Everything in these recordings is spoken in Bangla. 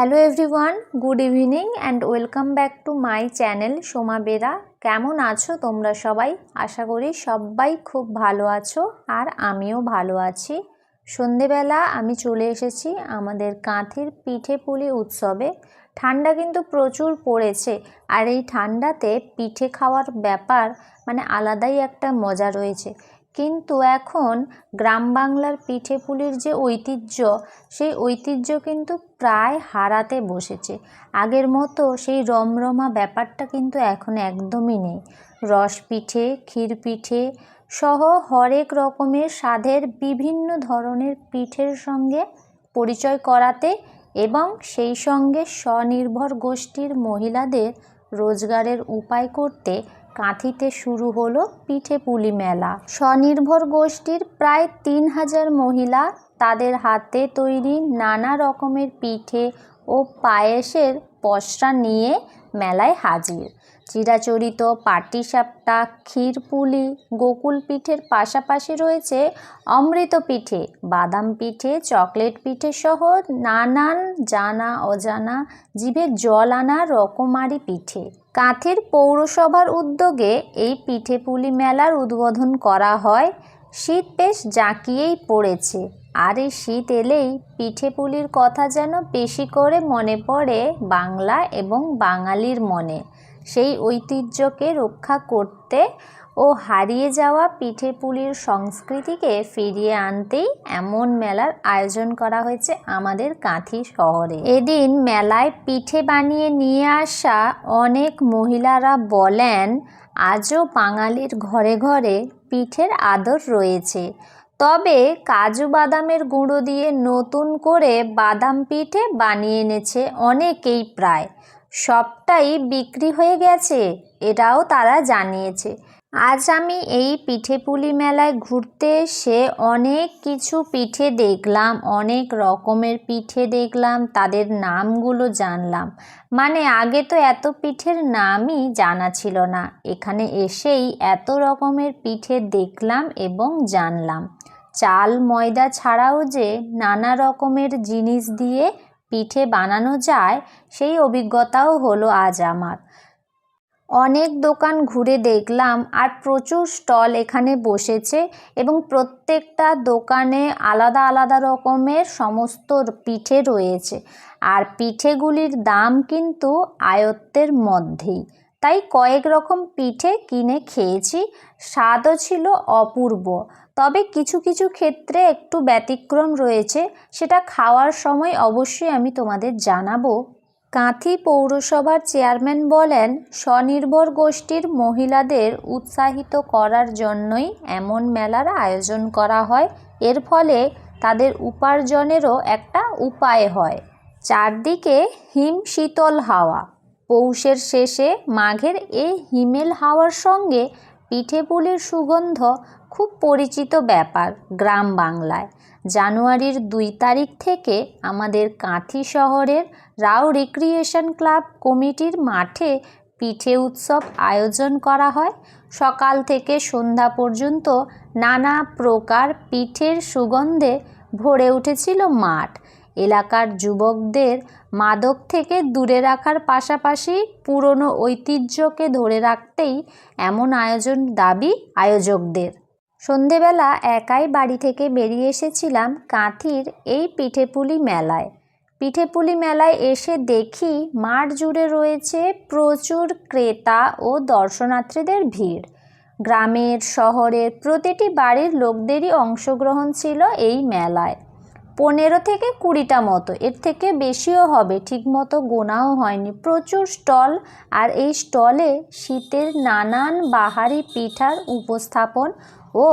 Hello everyone good evening and welcome back to my channel Soma Bera কেমন আছো তোমরা সবাই? আশা করি সবাই খুব ভালো আছো আর আমিও ভালো আছি। সন্ধেবেলা আমি চলে এসেছি আমাদের কাঁথির পিঠে পুলি উৎসবে। ঠান্ডা কিন্তু প্রচুর পড়েছে আর এই ঠান্ডাতে পিঠে খাওয়ার ব্যাপার মানে আলাদাই একটা মজা রয়েছে। কিন্তু এখন গ্রাম বাংলার পিঠে পুলির যে ঐতিহ্য, সেই ঐতিহ্য কিন্তু প্রায় হারাতে বসেছে। আগের মতো সেই রমরমা ব্যাপারটা কিন্তু এখন একদমই নেই। রস পিঠে ক্ষীর পিঠে সহ হরেক রকমের স্বাদের বিভিন্ন ধরনের পিঠের সঙ্গে পরিচয় করাতে এবং সেই সঙ্গে স্বনির্ভর গোষ্ঠীর মহিলাদের রোজগারের উপায় করতে কাঁথিতে শুরু হলো পিঠে পুলি মেলা। স্বনির্ভর গোষ্ঠীর প্রায় তিন হাজার মহিলা তাদের হাতে তৈরি নানা রকমের পিঠে ও পায়েসের পসরা নিয়ে মেলায় হাজির। চিরাচরিত পাটিসাপটা, ক্ষীরপুলি গোকুল পিঠের পাশাপাশি রয়েছে অমৃত পিঠে বাদাম পিঠে চকলেট পিঠে সহ নানান জানা অজানা জিভে জল আনা রকমারি পিঠে। কাঁথির পৌরসভার উদ্যোগে এই পিঠে পুলি মেলার উদ্বোধন করা হয়। শীত বেশ জাঁকিয়েই পড়েছে। আর এই শীত এলেই পিঠে পুলির কথা যেন বেশি করে মনে পড়ে বাংলা এবং বাঙালির মনে। সেই ঐতিহ্যকে রক্ষা করতে ও হারিয়ে যাওয়া পিঠে পুলির সংস্কৃতিকে ফিরিয়ে আনতেই এমন মেলার আয়োজন করা হয়েছে আমাদের কাঁথি শহরে। এদিন মেলায় পিঠে বানিয়ে নিয়ে আসা অনেক মহিলারা বলেন, আজও বাঙালির ঘরে ঘরে পিঠের আদর রয়েছে। তবে কাজু বাদামের গুঁড়ো দিয়ে নতুন করে বাদাম পিঠে বানিয়ে এনেছে অনেকেই প্রায়। সবটাই বিক্রি হয়ে গেছে, এটাও তারা জানিয়েছে। আজ আমি এই পিঠে পুলি মেলায় ঘুরতে এসে অনেক কিছু পিঠে দেখলাম, অনেক রকমের পিঠে দেখলাম, তাদের নামগুলো জানলাম। মানে আগে তো এত পিঠের নামই জানা ছিল না, এখানে এসেই এত রকমের পিঠে দেখলাম এবং জানলাম। চাল ময়দা ছাড়াও যে নানা রকমের জিনিস দিয়ে পিঠে বানানো যায়, সেই অভিজ্ঞতাও হলো আজ আমার। অনেক দোকান ঘুরে দেখলাম আর প্রচুর স্টল এখানে বসেছে এবং প্রত্যেকটা দোকানে আলাদা আলাদা রকমের সমস্ত পিঠে রয়েছে। আর পিঠেগুলির দাম কিন্তু আয়ত্তের মধ্যেই। তাই কয়েক রকম পিঠে কিনে খেয়েছি, স্বাদও ছিল অপূর্ব। তবে কিছু কিছু ক্ষেত্রে একটু ব্যতিক্রম রয়েছে, সেটা খাওয়ার সময় অবশ্যই আমি তোমাদের জানাব। কাঁথি পৌরসভার চেয়ারম্যান বলেন, স্বনির্ভর গোষ্ঠীর মহিলাদের উৎসাহিত করার জন্যই এমন মেলার আয়োজন করা হয়। এর ফলে তাদের উপার্জনেরও একটা উপায় হয়। চারদিকে হিম শীতল হাওয়া। পৌষের শেষে মাঘের এই হিমেল হাওয়ার সঙ্গে পিঠে পুলির সুগন্ধ খুব পরিচিত ব্যাপার গ্রাম বাংলায়। জানুয়ারির দুই তারিখ থেকে আমাদের কাঁথি শহরের রাও রিক্রিয়েশন ক্লাব কমিটির মাঠে পিঠে উৎসব আয়োজন করা হয়। সকাল থেকে সন্ধ্যা পর্যন্ত নানা প্রকার পিঠের সুগন্ধে ভরে উঠেছিল মাঠ। এলাকার যুবকদের মাদক থেকে দূরে রাখার পাশাপাশি পুরনো ঐতিহ্যকে ধরে রাখতেই এমন আয়োজন দাবি আয়োজকদের। সন্ধেবেলা একাই বাড়ি থেকে বেরিয়ে এসেছিলাম কাঁথির এই পিঠেপুলি মেলায়। পিঠেপুলি মেলায় এসে দেখি মাঠ জুড়ে রয়েছে প্রচুর ক্রেতা ও দর্শনার্থীদের ভিড়। গ্রামের, শহরের প্রতিটি বাড়ির লোকদেরই অংশগ্রহণ ছিল এই মেলায়। পনেরো থেকে কুড়িটা মতো। এর থেকে বেশিও হবে, ঠিকমতো গোনাও হয়নি। প্রচুর স্টল, আর এই স্টলে শীতের নানান বাহারি পিঠার উপস্থাপন ও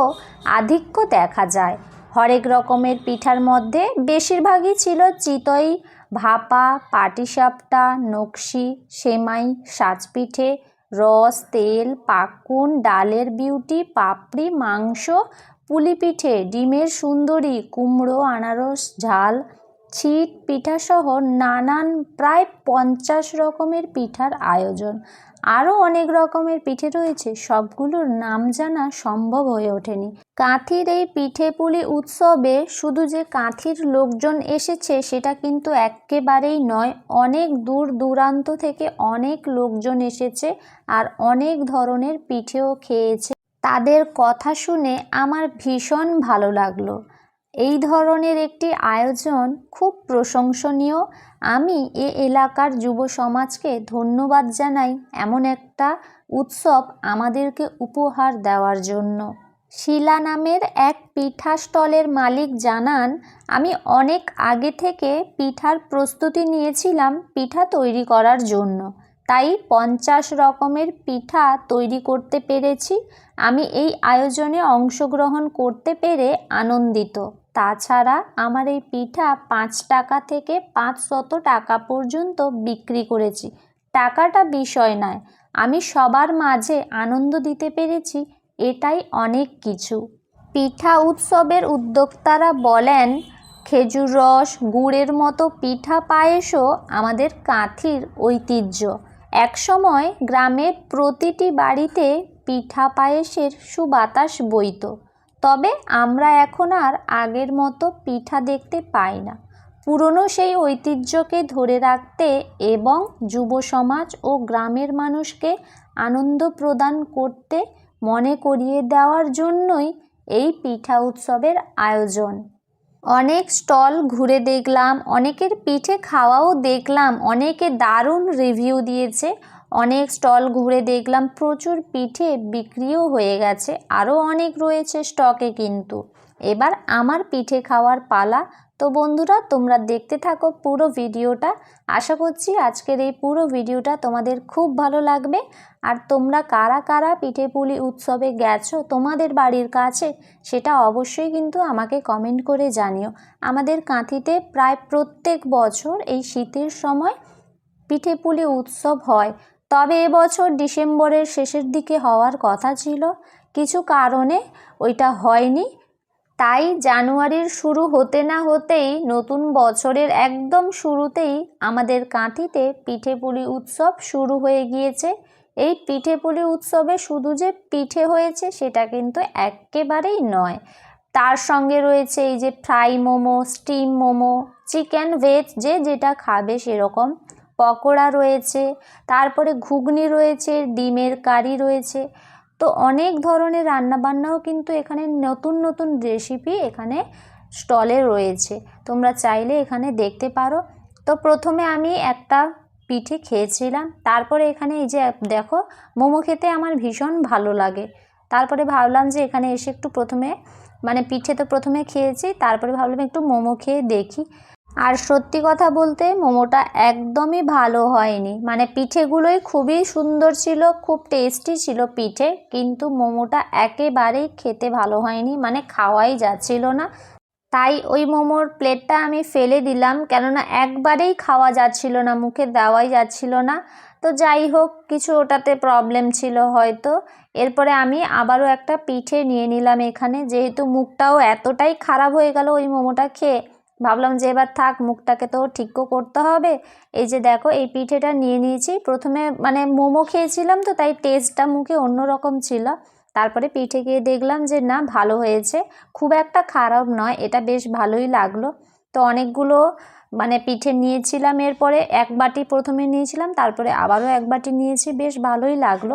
আধিক্য দেখা যায়। হরেক রকমের পিঠার মধ্যে বেশিরভাগই ছিল চিতই, ভাপা, পাটিসাপটা, নকশি, সেমাই, সাজপিঠে, রস, তেল, পাকুন, ডালের বিউটি, পাপড়ি, মাংস পুলি পিঠে ডিমের সুন্দরী, কুমড়ো, আনারস, ঝাল, ছিট, পিঠাসহ নানান প্রায় পঞ্চাশ রকমের পিঠার আয়োজন। আরও অনেক রকমের পিঠে রয়েছে, সবগুলোর নাম জানা সম্ভব হয়ে ওঠেনি। কাঁথির এই পিঠেপুলি উৎসবে শুধু যে কাঁথির লোকজন এসেছে, সেটা কিন্তু একেবারেই নয়, অনেক দূর দূরান্ত থেকে অনেক লোকজন এসেছে আর অনেক ধরনের পিঠেও খেয়েছে। তাদের কথা শুনে আমার ভীষণ ভালো লাগল। এই ধরনের একটি আয়োজন খুব প্রশংসনীয়। আমি এ এলাকার যুব সমাজকে ধন্যবাদ জানাই এমন একটা উৎসব আমাদেরকে উপহার দেওয়ার জন্য। শিলা নামের এক পিঠা স্টলের মালিক জানান, আমি অনেক আগে থেকে পিঠার প্রস্তুতি নিয়েছিলাম পিঠা তৈরি করার জন্য। তাই পঞ্চাশ রকমের পিঠা তৈরি করতে পেরেছি। আমি এই আয়োজনে অংশগ্রহণ করতে পেরে আনন্দিত। তাছাড়া আমার এই পিঠা পাঁচ টাকা থেকে পাঁচশত টাকা পর্যন্ত বিক্রি করেছি। টাকাটা বিষয় নয়, আমি সবার মাঝে আনন্দ দিতে পেরেছি, এটাই অনেক কিছু। পিঠা উৎসবের উদ্যোক্তারা বলেন, খেজুর রস, গুড়ের মতো পিঠা পায়েসও আমাদের কাঁথির ঐতিহ্য। একসময় গ্রামের প্রতিটি বাড়িতে পিঠা পায়েসের সুবাতাস বইত। তবে আমরা এখন আর আগের মতো পিঠা দেখতে পাই না। পুরনো সেই ঐতিহ্যকে ধরে রাখতে এবং যুব সমাজ ও গ্রামের মানুষকে আনন্দ প্রদান করতে মনে করিয়ে দেওয়ার জন্যই এই পিঠা উৎসবের আয়োজন। অনেক স্টল ঘুরে দেখলাম, অনেকের পিঠে খাওয়াও দেখলাম, অনেকে দারুণ রিভিউ দিয়েছে, অনেক স্টল ঘুরে দেখলাম, প্রচুর পিঠে বিক্রিও হয়ে গেছে, আরও অনেক রয়েছে স্টকে কিন্তু। এবার আমার পিঠে খাওয়ার পালা তো বন্ধুরা, তোমরা দেখতে থাকো পুরো ভিডিওটা। আশা করছি আজকের এই পুরো ভিডিওটা তোমাদের খুব ভালো লাগবে। আর তোমরা কারা কারা পিঠেপুলি উৎসবে গেছো, তোমাদের বাড়ির কাছে, সেটা অবশ্যই কিন্তু আমাকে কমেন্ট করে জানিও। আমাদের কাঁথিতে প্রায় প্রত্যেক বছর এই শীতের সময় পিঠেপুলি উৎসব হয়। তবে এবছর ডিসেম্বরের শেষের দিকে হওয়ার কথা ছিল। কিছু কারণে ওইটা হয়নি। তাই জানুয়ারির শুরু হতে না হতেই নতুন বছরের একদম শুরুতেই আমাদের কাঁথিতে পিঠেপুলি উৎসব শুরু হয়ে গিয়েছে। এই পিঠেপুলি উৎসবে শুধু যে পিঠে হয়েছে সেটা কিন্তু একেবারেই নয়। তার সঙ্গে রয়েছে এই যে fry momo, steam momo, chicken veg যে যেটা খাবে সেরকম। পকোড়া রয়েছে, তারপরে ঘুগনি রয়েছে, ডিমের কারি রয়েছে। তো অনেক ধরনের রান্নাবান্নাও কিন্তু এখানে নতুন নতুন রেসিপি এখানে স্টলে রয়েছে। তোমরা চাইলে এখানে দেখতে পারো। তো প্রথমে আমি একটা পিঠে খেয়েছিলাম। তারপরে এখানে এই যে, দেখো, মোমো খেতে আমার ভীষণ ভালো লাগে। তারপরে ভাবলাম যে এখানে এসে একটু প্রথমে মানে পিঠে তো প্রথমে খেয়েছি, তারপরে ভাবলাম একটু মোমো খেয়ে দেখি। আর সত্যি কথা বলতে মোমোটা একদমই ভালো হয়নি। মানে পিঠেগুলোই খুবই সুন্দর ছিল, খুব টেস্টি ছিল পিঠে, কিন্তু মোমোটা একেবারেই খেতে ভালো হয়নি মানে খাওয়াই যাচ্ছিল না। তাই ওই মোমোর প্লেটটা আমি ফেলে দিলাম, কেননা একবারেই খাওয়া যাচ্ছিল না, মুখে দেওয়াই যাচ্ছিল না। তো যাই হোক, কিছু ওটাতে প্রবলেম ছিল হয়তো। এরপরে আমি আবারও একটা পিঠে নিয়ে নিলাম এখানে, যেহেতু মুখটাও এতটাই খারাপ হয়ে গেল ওই মোমোটা খেয়ে। ভাবলাম যে এবার থাক, মুখটাকে তো ঠিকও করতে হবে। এই যে দেখো, এই পিঠেটা নিয়ে নিয়েছি। প্রথমে মানে মোমো খেয়েছিলাম তো, তাই টেস্টটা মুখে অন্যরকম ছিল। তারপরে পিঠে গিয়ে দেখলাম যে না, ভালো হয়েছে। খুব একটা খারাপ নয়, এটা বেশ ভালোই লাগল। তো অনেকগুলো মানে পিঠে নিয়েছিলাম, এরপরে এক বাটি প্রথমে নিয়েছিলাম, তারপরে আবারও এক বাটি নিয়েছি, বেশ ভালোই লাগল।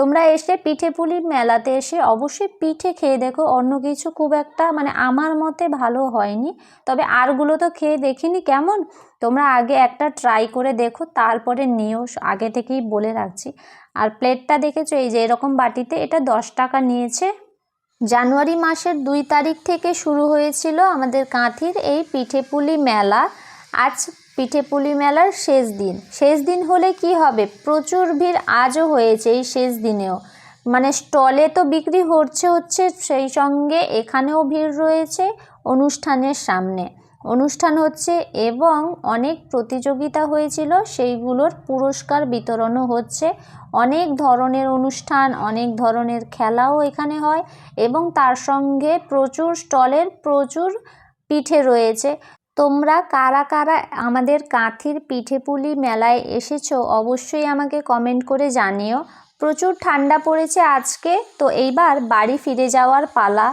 তোমরা এসে পিঠে পুলি মেলাতে এসে অবশ্যই পিঠে খেয়ে দেখো। অন্য কিছু খুব একটা মানে আমার মতে ভালো হয়নি। তবে আরগুলো তো খেয়ে দেখিনি কেমন? তোমরা আগে একটা ট্রাই করে দেখো, তারপরে নিও, আগে থেকেই বলে রাখছি। আর প্লেটটা দেখেছ? এই যে এরকম বাটিতে এটা দশ টাকা নিয়েছে। জানুয়ারি মাসের দুই তারিখ থেকে শুরু হয়েছিল আমাদের কাঁথির এই পিঠেপুলি মেলা। আজ পিঠেপুলি মেলার শেষ দিন। শেষ দিন হলে কি হবে? প্রচুর ভিড় আজও হয়েছে এই শেষ দিনেও। মানে স্টলে তো বিক্রি হচ্ছে হচ্ছে, সেই সঙ্গে এখানেও ভিড় রয়েছে অনুষ্ঠানের সামনে। অনুষ্ঠান হচ্ছে এবং অনেক প্রতিযোগিতা হয়েছিল, সেইগুলোর পুরস্কার বিতরণও হচ্ছে। অনেক ধরনের অনুষ্ঠান, অনেক ধরনের খেলাও এখানে হয় এবং তার সঙ্গে প্রচুর স্টলের প্রচুর পিঠে রয়েছে। তোমরা কারা কারা আমাদের কাঁথির পিঠেপুলি মেলায় এসেছ অবশ্যই আমাকে কমেন্ট করে জানিও। প্রচুর ঠান্ডা পড়েছে আজকে, তো এইবার বাড়ি ফিরে যাওয়ার পালা।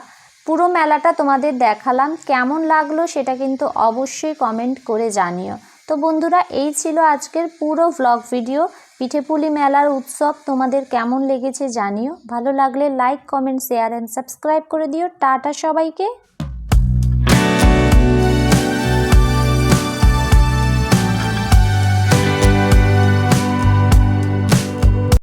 পুরো মেলাটা তোমাদের দেখালাম, কেমন লাগল সেটা কিন্তু অবশ্যই কমেন্ট করে জানিও। তো বন্ধুরা, এই ছিল আজকের পুরো ভ্লগ ভিডিও পিঠেপুলি মেলার উৎসব তোমাদের কেমন লেগেছে জানিও। ভালো লাগলে like comment share and subscribe করে দিও। টাটা সবাইকে।